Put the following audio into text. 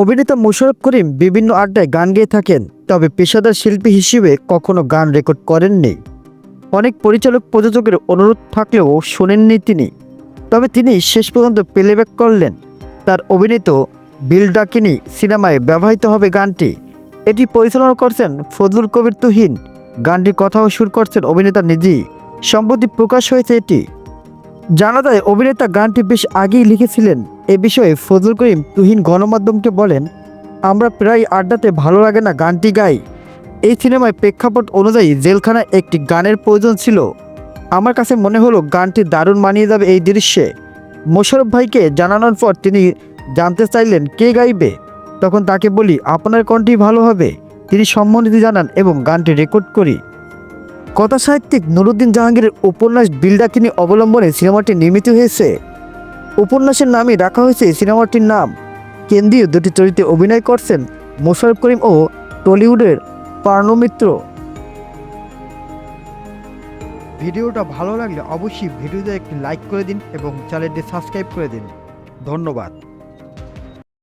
অভিনেতা মোশাররফ করিম বিভিন্ন আড্ডায় গান গেয়ে থাকেন, তবে পেশাদার শিল্পী হিসেবে কখনো গান রেকর্ড করেননি। অনেক পরিচালক প্রযোজকের অনুরোধ থাকলেও শোনেননি তিনি। তবে তিনি শেষ পর্যন্ত প্লেব্যাক করলেন। তার অভিনীত বিল ডাকিনি সিনেমায় ব্যবহৃত হবে গানটি। এটি পরিচালনা করছেন ফজলুল কবির তুহিন। গানটির কথাও সুর করছেন অভিনেতা নিজেই সম্প্রতি প্রকাশ হয়েছে এটি। জানা যায় অভিনেতা গানটি বেশ আগেই লিখেছিলেন। এ বিষয়ে ফজলুল করিম তুহিন গণমাধ্যমকে বলেন, আমরা প্রায় আড্ডাতে ভালো লাগে না গানটি গাই। এই সিনেমায় প্রেক্ষাপট অনুযায়ী জেলখানায় একটি গানের প্রয়োজন ছিল। আমার কাছে মনে হলো গানটি দারুণ মানিয়ে যাবে এই দৃশ্যে। মোশারফ ভাইকে জানানোর পর তিনি জানতে চাইলেন, কে গাইবে? তখন তাকে বলি, আপনার কণ্ঠই ভালো হবে। তিনি সম্মতি জানান এবং গানটি রেকর্ড করি। কথা সাহিত্যিক নুরুদ্দিন জাহাঙ্গীরের উপন্যাস বিলডাকিনি অবলম্বনে সিনেমাটি নির্মিত হয়েছে। উপন্যাসের নামে রাখা হয়েছে সিনেমাটির নাম। কেন্দ্রীয় দুটি চরিত্রে অভিনয় করছেন মোশারফ করিম ও টলিউডের পার্নো মিত্র ভিডিওটা ভালো লাগলে অবশ্যই ভিডিওতে একটি লাইক করে দিন এবং চ্যানেলটি সাবস্ক্রাইব করে দিন। ধন্যবাদ।